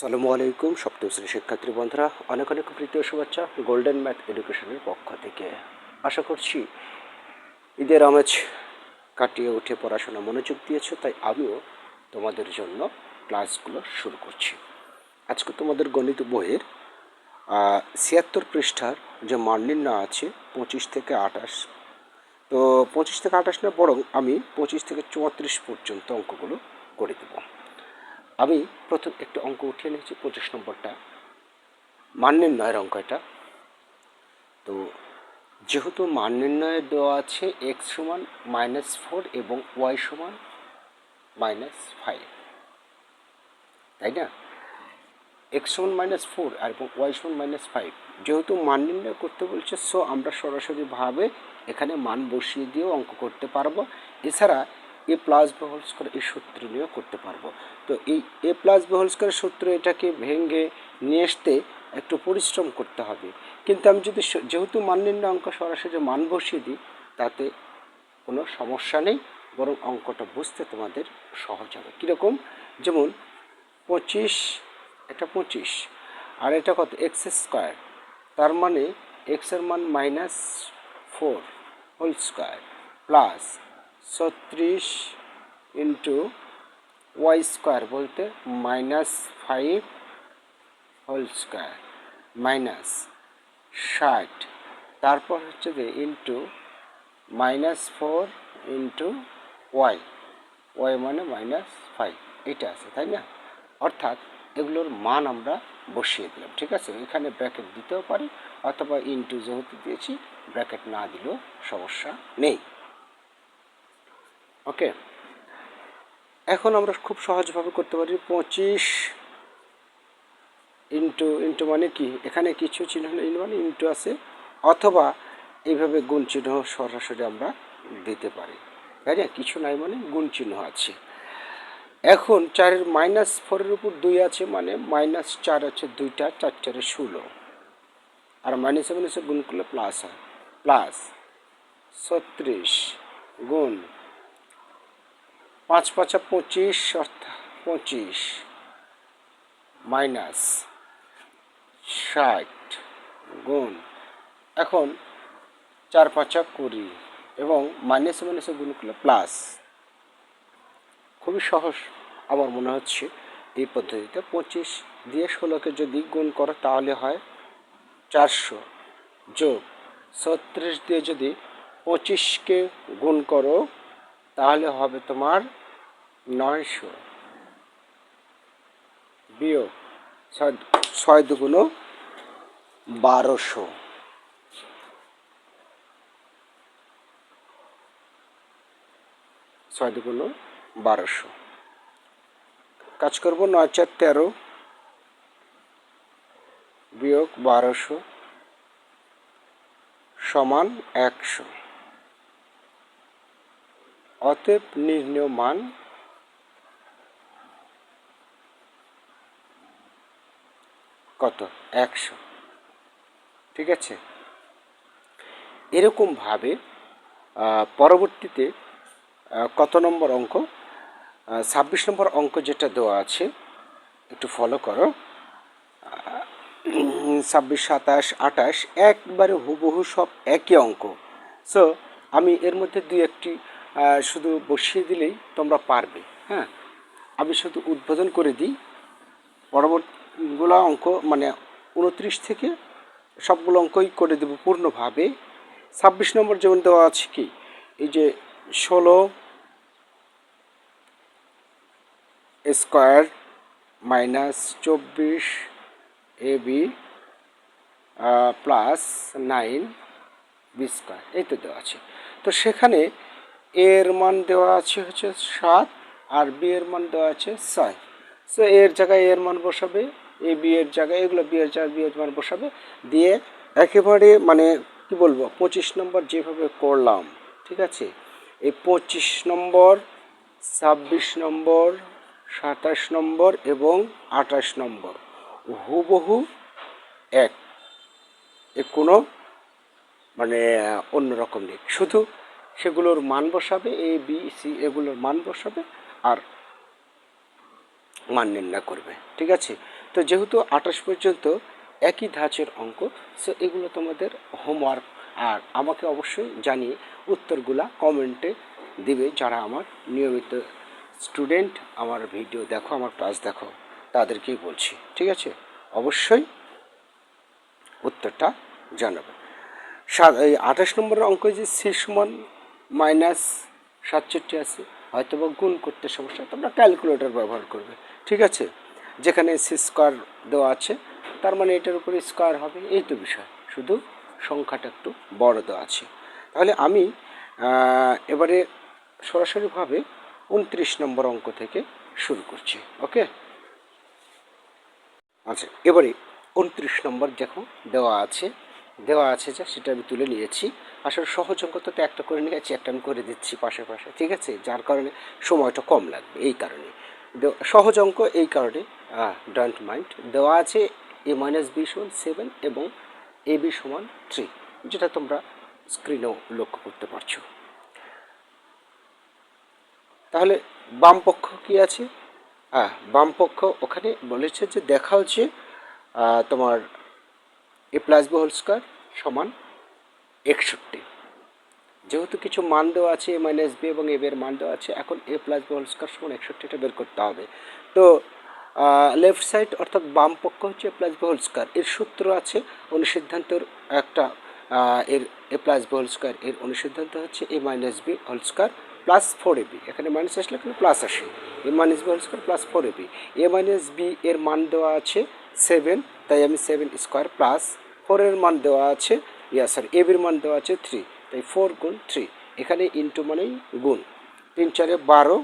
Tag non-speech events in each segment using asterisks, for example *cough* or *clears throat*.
সালামু আলাইকুম, সপ্তম শ্রেণির শিক্ষার্থী বন্ধুরা। অনেক অনেক প্রীতীয় শুভেচ্ছা গোল্ডেন ম্যাথ এডুকেশনের পক্ষ থেকে। আশা করছি ঈদের আমেজ কাটিয়ে উঠে পড়াশোনা মনোযোগ দিয়েছ, তাই আমিও তোমাদের জন্য ক্লাসগুলো শুরু করছি। আজকে তোমাদের গণিত বইয়ের ছিয়াত্তর পৃষ্ঠার যে মান নির্ণয় আছে, পঁচিশ থেকে আঠাশ। তো পঁচিশ থেকে আঠাশ না, বরং আমি পঁচিশ থেকে চুয়াত্রিশ পর্যন্ত অঙ্কগুলো করে দেবো। আমি প্রথম একটু অঙ্ক উঠিয়ে নিয়েছি, পঁচিশ নম্বরটা। মান নির্ণয়ের অঙ্ক এটা। তো যেহেতু মান নির্ণয়ে দেওয়া আছে এক্স সমান মাইনাস ফোর এবং ওয়াই সমান মাইনাস ফাইভ তাই না? এক্স সমান মাইনাস ফোর আর এবং ওয়াই সমান মাইনাস ফাইভ যেহেতু মান নির্ণয় করতে বলছে সো আমরা সরাসরিভাবে এখানে মান বসিয়ে দিয়েও অঙ্ক করতে পারব। এছাড়া এ প্লাস বি হোল এই সূত্র নিয়েও করতে পারব। তো এই এ প্লাস বি হোল সূত্র এটাকে ভেঙে নিয়ে আসতে একটু পরিশ্রম করতে হবে। কিন্তু আমি যদি যেহেতু মান অঙ্ক সরাসরি মান বসিয়ে দিই, তাতে কোনো সমস্যা নেই, বরং অঙ্কটা বুঝতে তোমাদের সহজ হবে। কীরকম? যেমন পঁচিশ, এটা পঁচিশ, আর এটা কত? এক্স স্কোয়ার তার মানে এক্সের মান minus four whole square plus ছত্রিশ ইন্টু ওয়াই স্কোয়ার বলতে minus five whole square minus ষাট। তারপর হচ্ছে যে into minus four into y y মানে মাইনাস ফাইভ এটা আছে, তাই না? অর্থাৎ এগুলোর মান আমরা বসিয়ে দিলাম, ঠিক আছে? এখানে ব্র্যাকেট দিতেও পারি, অথবা ইন্টু যেহেতু দিয়েছি ব্র্যাকেট না দিলেও সমস্যা নেই। ওকে এখন আমরা খুব সহজভাবে করতে পারি পঁচিশ ইন্টু ইন্টু মানে কি? এখানে কিছু চিহ্ন নেই মানে ইন্টু আছে, অথবা এইভাবে গুণ চিহ্ন সরাসরি আমরা দিতে পারি। তাই না কিছু নাই মানে গুণ চিহ্ন আছে। এখন চারের মাইনাস ফোরের উপর দুই আছে মানে মাইনাস চার আছে দুইটা, চার চারে ষোলো। আর মাইনাসে মাইনাসে গুণ করলে প্লাস হয়। প্লাস ছত্রিশ গুণ পাঁচ পাঁচা পঁচিশ, অর্থাৎ পঁচিশ মাইনাস ষাট গুণ। এখন চার পাঁচা কুড়ি এবং মাইনাসে মাইনাসে গুণ করলে প্লাস। খুবই সহজ আমার মনে হচ্ছে এই পদ্ধতিতে। পঁচিশ দিয়ে ষোলোকে যদি গুণ করো তাহলে হয় চারশো যোগ ছত্রিশ দিয়ে যদি পঁচিশকে গুণ করো তাহলে হবে তোমার নয়শো। বিয়োগ ছয় ছয় দুগুণ বারোশো। ছয় দুগুণ বারোশো। কাজ করব নয় চার তেরো। বিয়োগ বারোশো সমান একশো। অতএব নির্ণয় মান কত? একশো। ঠিক আছে? এরকমভাবে পরবর্তীতে কত নম্বর অঙ্ক? ছাব্বিশ নম্বর অঙ্ক যেটা দেওয়া আছে, একটু ফলো করো। ছাব্বিশ, সাতাশ, আঠাশ, একবারে হুবহু সব একই অঙ্ক। সো আমি এর মধ্যে দুই একটি শুধু বসিয়ে দিলেই তোমরা পারবে হ্যাঁ? আমি শুধু উদ্বোধন করে দিই। পরবর্তীগুলো অঙ্ক মানে উনত্রিশ থেকে সবগুলো অঙ্কই করে দেবো পূর্ণভাবে। ছাব্বিশ নম্বর যেমন দেওয়া আছে কি, এই যে ষোলো স্কোয়ার মাইনাস চব্বিশ a b plus nine b square, এই তো দেওয়া আছে। তো সেখানে এর মান দেওয়া আছে হচ্ছে সাত আর বি এর মান দেওয়া আছে ছয়। সো এর জায়গায় এর মান বসাবে, এ, বি এর জায়গায়, এগুলো বি এর জায়গায়, বি এর মান বসাবে। দিয়ে একেবারে মানে কি বলব, পঁচিশ নম্বর যেভাবে করলাম, ঠিক আছে? এই পঁচিশ নম্বর, ছাব্বিশ নম্বর, সাতাশ নম্বর এবং আঠাশ নম্বর হুবহু এক। এ কোনো মানে অন্যরকম নেই। শুধু সেগুলোর মান বসাবে এ বি সি এগুলোর মান বসাবে আর মান নির্ণয় করবে, ঠিক আছে? তো যেহেতু আঠাশ পর্যন্ত একই ধাঁচের অঙ্ক, সো এগুলো তোমাদের হোমওয়ার্ক আর আমাকে অবশ্যই জানিয়ে উত্তরগুলা কমেন্টে দিবে যারা আমার নিয়মিত স্টুডেন্ট, আমার ভিডিও দেখো, আমার ক্লাস দেখো, তাদেরকেই বলছি, ঠিক আছে? অবশ্যই উত্তরটা জানাবে। সাত এই আঠাশ নম্বরের অঙ্ক যে সি সমান মাইনাস সাতষট্টি আছে হয়তো বা গুণ করতে সমস্যা তোমরা ক্যালকুলেটর ব্যবহার করবে, ঠিক আছে? যেখানে সি স্কোয়ার দেওয়া আছে, তার মানে এটার উপরে স্কোয়ার হবে, এই তো বিষয়, শুধু সংখ্যাটা একটু বড় দেওয়া আছে। তাহলে আমি এবারে সরাসরিভাবে উনত্রিশ নম্বর অঙ্ক থেকে শুরু করছি, ওকে? আচ্ছা এবারে উনত্রিশ নম্বর দেখো, দেওয়া আছে। দেওয়া আছে যা সেটা আমি তুলে নিয়েছি। আসলে সহজ অঙ্ক তো একটা করে নিয়েছি একটা আমি করে দিচ্ছি পাশে পাশে ঠিক আছে? যার কারণে সময়টা কম লাগবে এই কারণে। সহজ অঙ্ক এই কারণে ডোন্ট মাইন্ড দেওয়া আছে এ মাইনাস বি সমান সেভেন এবং এ বি সমান থ্রি যেটা তোমরা স্ক্রিনেও লক্ষ্য করতে পারছ। তাহলে বাম পক্ষ কি আছে? বাম পক্ষ ওখানে বলেছে যে যে আহ, তোমার a plus b whole square সমান একষট্টি। যেহেতু কিছু মান দেওয়া আছে, এ মাইনাস বি এবং এ এর মান দেওয়া আছে, এখন a plus b whole square সমান একষট্টিটা বের করতে হবে। তো লেফট সাইড অর্থাৎ বাম পক্ষ হচ্ছে a plus b whole square. এর সূত্র আছে অনুসিদ্ধান্তর একটা এর a plus b whole square. এর অনুসিদ্ধান্ত হচ্ছে a minus b whole square plus four a b এখানে মাইনাস আসলে এখানে প্লাস আসে। A minus b whole square plus four a b a minus b এর মান দেওয়া আছে সেভেন তাই আমি সেভেন স্কোয়ার প্লাস ফোরের মান দেওয়া আছে ইয়া সরি এ বির মান দেওয়া আছে থ্রি তাই ফোর গুণ থ্রি এখানে ইন্টু মানেই গুণ। তিন চারে বারো,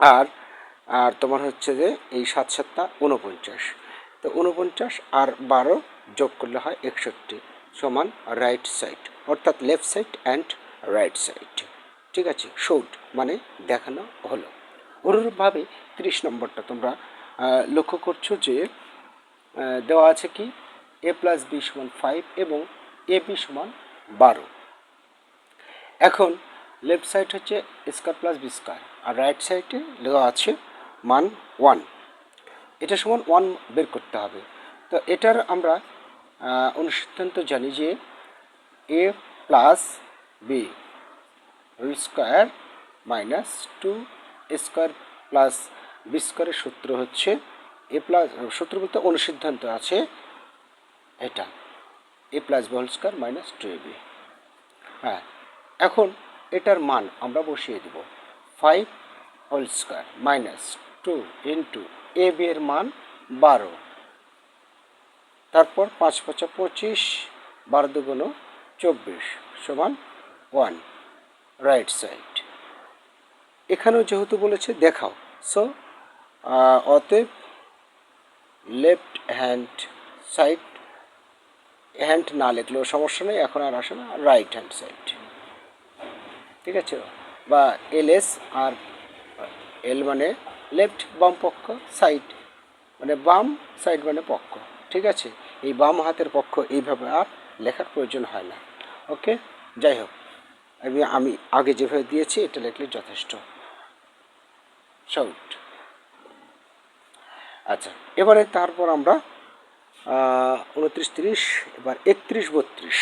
আর আর তোমার হচ্ছে যে এই সাত সাতটা উনপঞ্চাশ তো উনপঞ্চাশ আর বারো যোগ করলে হয় একষট্টি, সমান রাইট সাইড অর্থাৎ left side and right side ঠিক আছে শোড মানে দেখানো হলো। অনুরূপভাবে তিরিশ নম্বরটা তোমরা লক্ষ্য করছ যে দেওয়া আছে কি? এ প্লাস বি সমান ফাইভ এবং এ বি সমান বারো। এখন লেফট সাইড হচ্ছে স্কোয়ার প্লাস বি স্কোয়ার আর রাইট সাইডে দেওয়া আছে মান ওয়ান। এটা সমান ওয়ান বের করতে হবে। তো এটার আমরা অনুসিদ্ধান্ত জানি যে a plus b square minus two square plus b স্কোয়ারের সূত্র হচ্ছে এ প্লাস, সূত্র বলতে অনুসিদ্ধান্ত আছে এটা। A plus b whole square minus two a b হ্যাঁ এখন এটার মান আমরা বসিয়ে দেব। Five whole square minus two into a b এর মান বারো। তারপর পাঁচ পাঁচা পঁচিশ, বারো দুগুণ চব্বিশ সমান ওয়ান রাইট সাইড এখানেও যেহেতু বলেছে, দেখাও। সো অতএব লেফট হ্যান্ড সাইড হ্যান্ড না লিখলেও সমস্যা নেই, এখন আর আসে না রাইট হ্যান্ড সাইড ঠিক আছে? বা এল এস আর এল মানে লেফট বাম পক্ষ সাইড মানে বাম সাইড মানে পক্ষ। ঠিক আছে? এই বাম হাতের পক্ষ এইভাবে আর লেখার প্রয়োজন হয় না। ওকে? যাই হোক, আমি আমি আগে যেভাবে দিয়েছি, এটা লিখলে যথেষ্ট। সাউট আচ্ছা এবারে তারপর আমরা উনত্রিশ তিরিশ, এবার একত্রিশ বত্রিশ।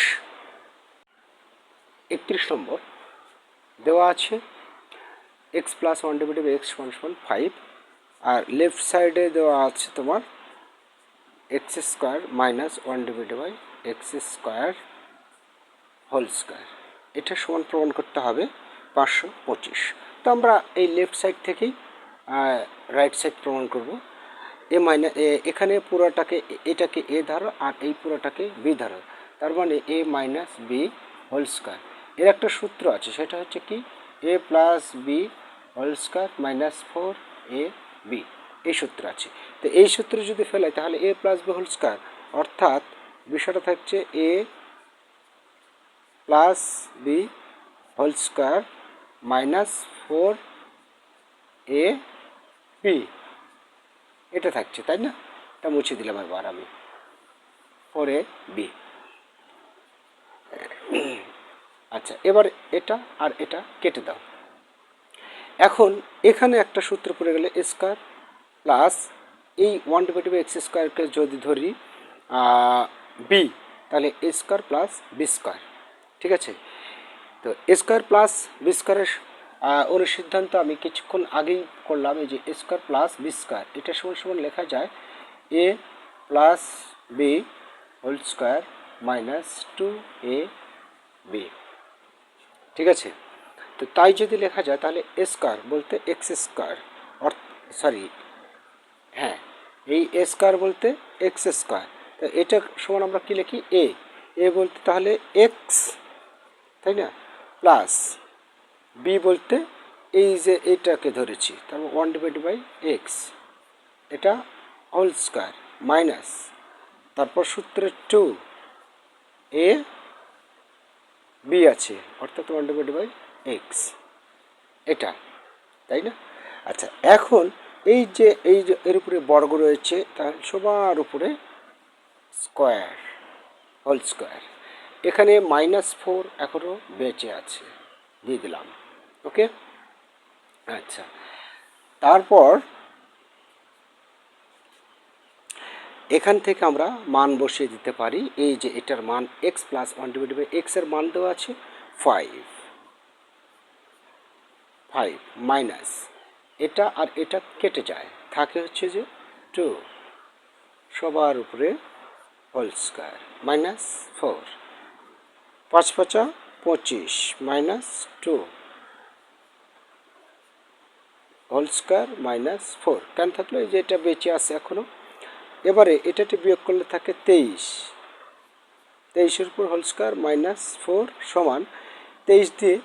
একত্রিশ নম্বর। দেওয়া আছে x plus one by x one সমান ফাইভ আর লেফট সাইডে দেওয়া আছে তোমার x square minus one divided by x square whole square এটা সমান প্রমাণ করতে হবে পাঁচশো পঁচিশ। তো আমরা এই লেফট সাইড থেকেই রাইট সাইড প্রমাণ করব। এ মাইনা এখানে পুরোটাকে, এটাকে এ ধরো আর এই পুরোটাকে বি ধরো। তার মানে a minus b whole square. এর একটা সূত্র আছে, সেটা হচ্ছে কি? A plus b whole square minus four a b. এই সূত্র আছে। তো এই সূত্র যদি ফেলাই, তাহলে a plus b whole square. অর্থাৎ বিষয়টা থাকছে a plus b whole square minus four a b. এটা থাকছে, তাই না? এটা মুছে দিলাম এবার আমি। এ বি আচ্ছা এবার এটা আর এটা কেটে দাও। এখন এখানে একটা সূত্র পড়ে গেলে স্কোয়ার প্লাস এই ওয়ান ডিভাইডেড বাই এক্স স্কোয়ারকে যদি ধরি বি তাহলে a square plus b square ঠিক আছে? তো এ স্কোয়ার প্লাস বি স্কোয়ারের অনুসিদ্ধান্ত আমি কিছুক্ষণ আগেই করলাম, এই যে স্কোয়ার প্লাস বি স্কোয়ার এটা সমান সমান লেখা যায় a plus b whole square minus two a b ঠিক আছে? তো তাই যদি লেখা যায়, তাহলে এ স্কোয়ার বলতে এক্স স্কোয়ার সরি হ্যাঁ এই এ স্কোয়ার বলতে এক্স স্কোয়ার তো এটা সমান আমরা কী লিখি? এ এ বলতে তাহলে এক্স তাই না? প্লাস বি বলতে এই যে এইটাকে ধরেছি তারপর ওয়ান ডিভাইড বাই এক্স এটা হোল স্কোয়ার মাইনাস তারপর সূত্রে টু এ বি আছে, অর্থাৎ ওয়ান ডিভাইড বাই এক্স এটা, তাই না? আচ্ছা এখন এই যে এই যে, এর উপরে বর্গ রয়েছে তার সবার উপরে স্কোয়ার হোল স্কোয়ার এখানে মাইনাস ফোর এখনও বেঁচে আছে, দিয়ে দিলাম। ওকে? আচ্ছা। তারপর এখান থেকে আমরা মান বসিয়ে দিতে পারি। এই যে এটার মান x plus one divide by এক্সের মান দেওয়া আছে ফাইভ ফাইভ মাইনাস এটা আর এটা কেটে যায়। থাকে হচ্ছে যে টু সবার উপরে হোল স্কোয়ার মাইনাস ফোর পাঁচ পাঁচা পঁচিশ। Minus two whole square minus four কেন থাকল এই যে এটা বেঁচে আছে এখনও এবারে এটাতে বিয়োগ করলে থাকে তেইশ। তেইশের উপর হোল স্কোয়ার মাইনাস ফোর সমান তেইশ দিয়ে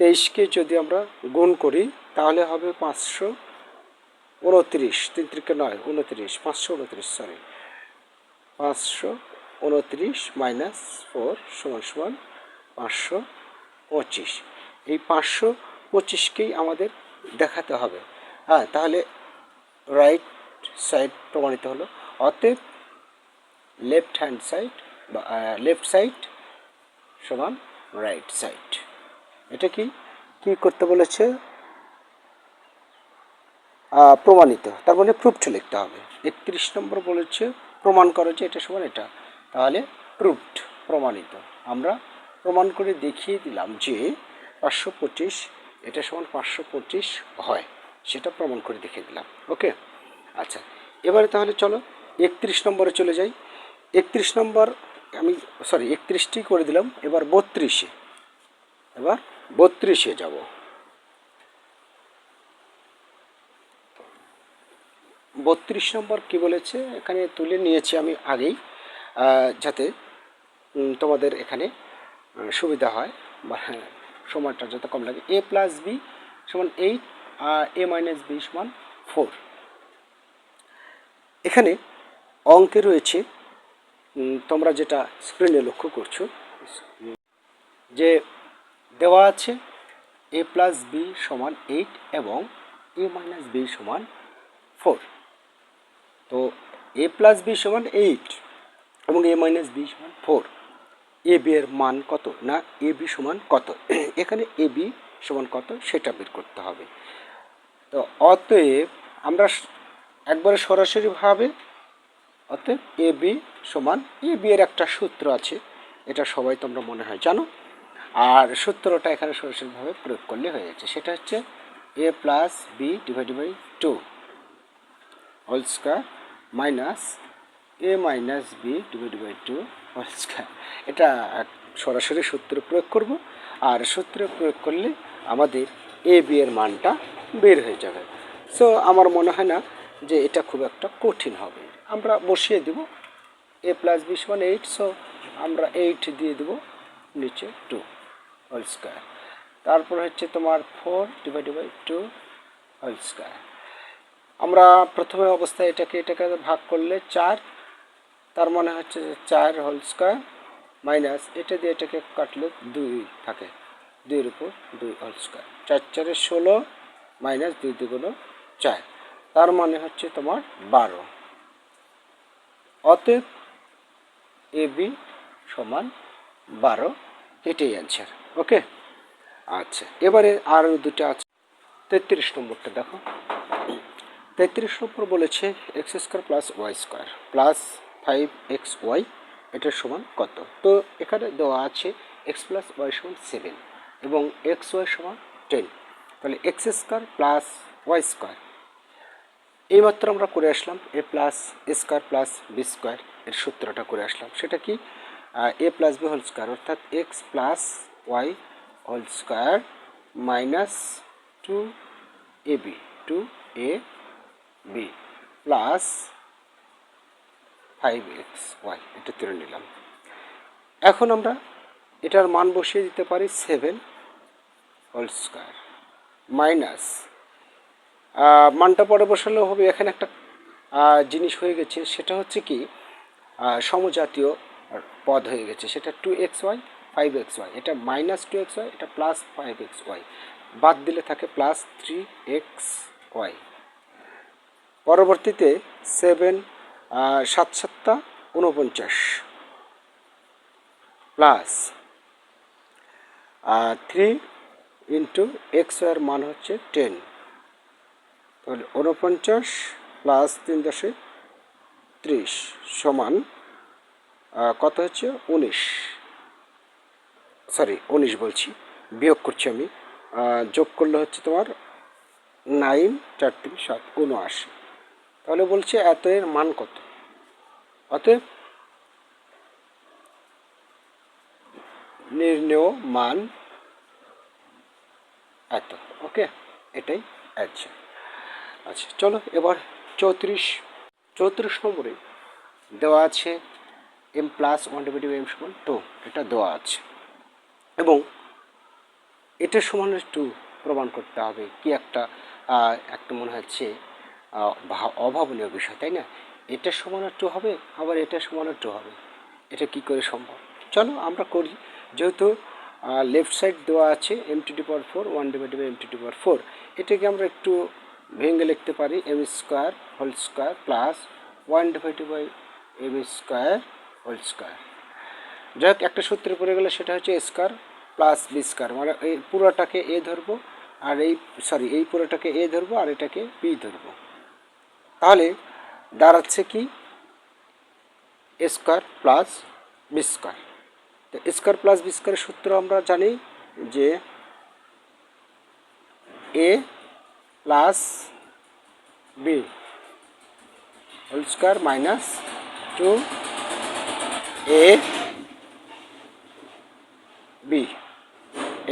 তেইশকে যদি আমরা গুণ করি, তাহলে হবে পাঁচশো উনত্রিশ। তিন তিরিকে নয়, উনত্রিশ, পাঁচশো উনত্রিশ সরি পাঁচশো উনত্রিশ মাইনাস ফোর সমান সমান পাঁচশো পঁচিশ। এই পাঁচশো পঁচিশকেই আমাদের দেখাতে হবে। হ্যাঁ তাহলে রাইট সাইড প্রমাণিত হলো। অতএব লেফট হ্যান্ড সাইড বা লেফট সাইড সমান রাইট সাইড এটা কি? কি করতে বলেছে? প্রমাণিত। তার মানে প্রুফড লিখতে হবে। একত্রিশ নম্বর বলেছে, প্রমাণ করো যে এটা সমান এটা। তাহলে প্রুফড প্রমাণিত। আমরা প্রমাণ করে দেখিয়ে দিলাম যে পাঁচশো পঁচিশ, এটা সমান পাঁচশো পঁচিশ হয়। সেটা প্রমাণ করে দেখিয়ে দিলাম ওকে? আচ্ছা এবারে তাহলে চলো একত্রিশ নম্বরে চলে যাই। একত্রিশ নম্বর আমি সরি একত্রিশটি করে দিলাম এবার বত্রিশে। এবার বত্রিশে যাব। বত্রিশ নম্বর কি বলেছে? এখানে তুলে নিয়েছি আমি আগেই যাতে তোমাদের এখানে সুবিধা হয় বা হ্যাঁ, সময়টা যত কম লাগে। এ প্লাস বি সমান এইট এ মাইনাস বি সমান ফোর এখানে অঙ্কে রয়েছে তোমরা যেটা স্ক্রিনে লক্ষ্য করছ, যে দেওয়া আছে এ প্লাস বি সমান এইট এবং এ মাইনাস বি সমান ফোর তো এ প্লাস বি সমান এইট এবং এ মাইনাস বি সমান ফোর এ বি এর মান কত না এ বি সমান কত? *clears throat* এখানে এ বি সমান কত সেটা বের করতে হবে। তো অতএব আমরা একবারে সরাসরিভাবে অতএব এ বি সমান এ বি এর একটা সূত্র আছে, এটা সবাই তোমরা মনে হয় জানো। আর সূত্রটা এখানে সরাসরিভাবে প্রয়োগ করলে হয়ে যাচ্ছে, সেটা হচ্ছে a plus b divided by two whole square minus a minus b divide by two whole square. এটা সরাসরি সূত্র প্রয়োগ করব, আর সূত্র প্রয়োগ করলে আমাদের এ বি এর মানটা বের হয়ে যাবে। সো আমার মনে হয় না যে এটা খুব একটা কঠিন হবে। আমরা বসিয়ে দেব এ প্লাস বি সমান এইট সো আমরা এইট দিয়ে দেবো নিচে টু হোল স্কোয়ার তারপর হচ্ছে তোমার four divided by two whole square আমরা প্রথমে অবস্থায় এটাকে এটাকে ভাগ করলে চার, তার মানে হচ্ছে যে চার হোল স্কোয়ার মাইনাস এটা দিয়ে এটাকে কাটলে দুই থাকে। দুইয়ের উপর দুই হোল স্কোয়ার চার চারে ষোলো মাইনাস দুই দুগুলো চার। তার মানে হচ্ছে তোমার বারো। অতএব এ বি সমান বারো, এটাই অ্যান্সার ওকে আচ্ছা এবারে আরও দুটো আছে। তেত্রিশ নম্বরটা দেখো। তেত্রিশ নম্বর বলেছে x square plus y square plus five x y এটার সমান কত? তো এখানে দেওয়া আছে এক্স প্লাস ওয়াই সমান সেভেন এবং এক্স ওয়াই সমান টেন তাহলে x square plus y square এইমাত্র আমরা করে আসলাম a plus square plus b square এর সূত্রটা করে আসলাম। সেটা কি? A plus b whole square অর্থাৎ x plus y whole square minus two a b two a b plus five x y এটা তুলে নিলাম। এখন আমরা এটার মান বসিয়ে দিতে পারি সেভেন হোল স্কোয়ার মাইনাস। মানটা পরে বসালেও হবে এখানে একটা জিনিস হয়ে গেছে, সেটা হচ্ছে কি সমজাতীয় পদ হয়ে গেছে, সেটা two x y five x y এটা মাইনাস টু এক্স ওয়াই এটা প্লাস ফাইভ এক্স ওয়াই বাদ দিলে থাকে প্লাস থ্রি এক্স ওয়াই পরবর্তীতে সেভেন সাত সাতটা উনপঞ্চাশ প্লাস থ্রি ইন্টু এক্স ওয়ার মান হচ্ছে টেন তাহলে উনপঞ্চাশ প্লাস তিন দশে ত্রিশ সমান কত হচ্ছে? উনিশ। সরি উনিশ বলছি। বিয়োগ করছি আমি। যোগ করলে হচ্ছে তোমার নাইন চার, তিন, সাত উনআশি তাহলে বলছে এত এর মান কত? অতএব নির্ণেয় মান এত ওকে এটাই আচ্ছা আচ্ছা চলো এবার চৌত্রিশ চৌত্রিশ নম্বরে দেওয়া আছে m plus one divided m সমান টু এটা দেওয়া আছে এবং এটা সমানের টু প্রমাণ করতে হবে কি একটা একটা মনে হচ্ছে অভাবনীয় বিষয় তাই না এটা সমান টু হবে আবার এটা সমান টু হবে এটা কি করে সম্ভব চলো আমরা করি যেহেতু লেফট সাইড দেওয়া আছে m to the power four one divided by m to the power four এটাকে আমরা একটু ভেঙে লিখতে পারি m square whole square plus one divided by m square whole square যাই হোক একটা সূত্রে পড়ে গেলে সেটা হচ্ছে স্কোয়ার প্লাস বি স্কোয়ার মানে এই পুরোটাকে এ ধরবো আর এই সরি এই পুরোটাকে এ ধরবো আর এটাকে বি ধরবো। তাহলে দাঁড়াচ্ছে কি? স্কোয়ার প্লাস বি স্কোয়ার তো স্কোয়ার প্লাস বি স্কোয়ারের সূত্র আমরা জানি যে a plus b whole square minus two a b.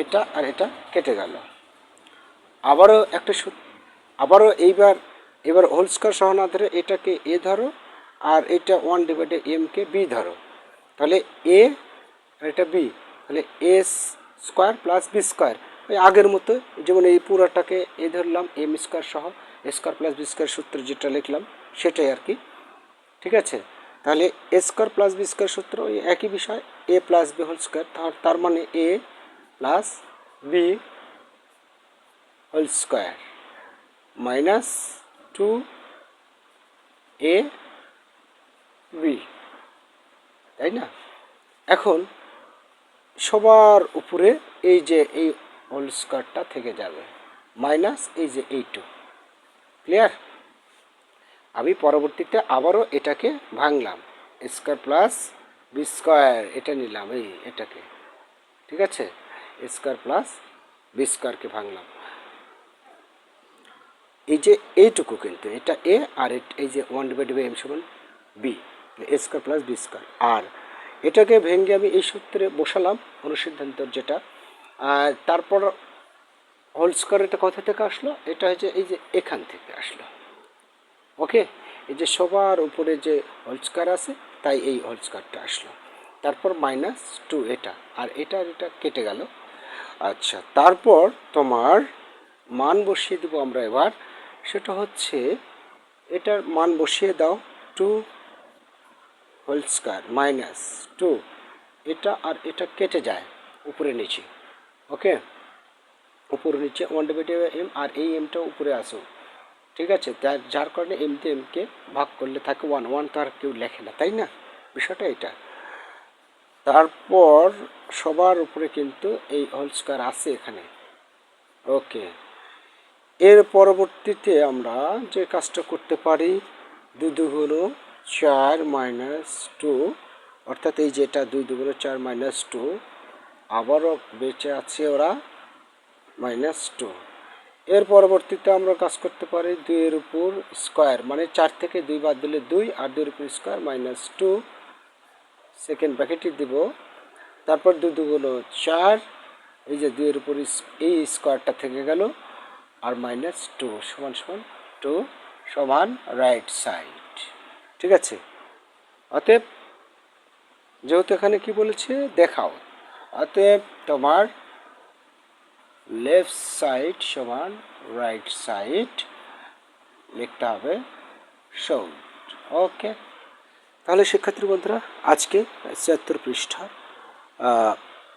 এটা আর এটা কেটে গেল। আবারও একটা আবারও এইবার, এবার হোল স্কোয়ার সহ না ধরে এটাকে এ ধরো আর এটা ওয়ান ডিভাইডেড এমকে বি ধরো। তাহলে এ আর এটা বি তাহলে a square plus b square ওই আগের মতো, যেমন এই পুরাটাকে এ ধরলাম এম স্কোয়ার সহ a square plus b square সূত্র যেটা লিখলাম, সেটাই আর কি। ঠিক আছে? তাহলে a square plus b square সূত্র ওই একই বিষয় a plus b whole square তার মানে a plus b whole square minus two a b তাই না? এখন সবার উপরে এই যে এই হোল স্কোয়ারটা থেকে যাবে। মাইনাস এই যে এই টু ক্লিয়ার? আমি পরবর্তীতে আবারও এটাকে ভাঙলাম। স্কোয়ার প্লাস বি স্কোয়ার, এটা নিলাম এই এটাকে। ঠিক আছে? স্কোয়ার প্লাস বি স্কোয়ারকে ভাঙলাম। এই যে এইটুকু কিন্তু, এটা এ আর এই যে ওয়ান ডিভাইড বাই এম সমান b, square plus b square. আর এটাকে ভেঙে আমি এই সূত্রে বসালাম অনুসিদ্ধান্তর যেটা। আর তারপর হোল স্কোয়ার এটা কোথা থেকে আসলো, এটা হচ্ছে এই যে এখান থেকে আসলো। ওকে? এই যে সবার উপরে যে হোল স্কোয়ার আছে, তাই এই হোল স্কোয়ারটা আসলো। তারপর মাইনাস টু এটা, আর এটা আর এটা কেটে গেল। আচ্ছা তারপর তোমার মান বসিয়ে দেবো আমরা এবার। সেটা হচ্ছে, এটার মান বসিয়ে দাও, two whole square, minus two. এটা আর এটা কেটে যায় উপরে নিচে, ওকে? উপরে নিচে ওয়ান ডিভাইডেড এম আর এই এমটা উপরে আসো ঠিক আছে? তার, যার কারণে এম দিয়ে এমকে ভাগ করলে থাকে ওয়ান ওয়ান তো আর কেউ লেখে না, তাই না? বিষয়টা এটা। তারপর সবার উপরে কিন্তু এই হোল স্কোয়ার আছে এখানে। ওকে। এর পরবর্তীতে আমরা যে কাজটা করতে পারি দুই দুগুলো চার মাইনাস টু, অর্থাৎ এই যেটা দুই দুগুলো চার মাইনাস টু, আবারও বেঁচে আছে ওরা মাইনাস টু। এর পরবর্তীতে আমরা কাজ করতে পারি দুইয়ের উপর স্কোয়ার মানে চার থেকে দুই বাদ দিলে দুই আর দুইয়ের উপর স্কোয়ার মাইনাস টু। সেকেন্ড ব্র্যাকেটই দিব। তারপর দুই দুগুলো চার, এই যে দুইয়ের উপর এই স্কোয়ারটা থেকে গেল আর মাইনাস টু, সমান সমান টু, সমান রাইট সাইড। ঠিক আছে? অতএব যেহেতু এখানে কি বলেছে? দেখাও। অতএব তোমার লেফট সাইড সমান রাইট সাইড লিখতে হবে সৌট ওকে তাহলে শিক্ষার্থী বন্ধুরা, আজকে ছিয়াত্তর পৃষ্ঠা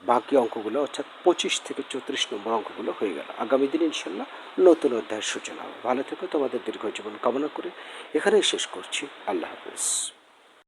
বাকি অঙ্কগুলো অর্থাৎ পঁচিশ থেকে চৌত্রিশ নম্বর অঙ্কগুলো হয়ে গেল। আগামী দিন ইনশাল্লাহ নতুন অধ্যায়ের সূচনা। ভালো থেকো, তোমাদের দীর্ঘ জীবন কামনা করে এখানেই শেষ করছি। আল্লাহ হাফিজ।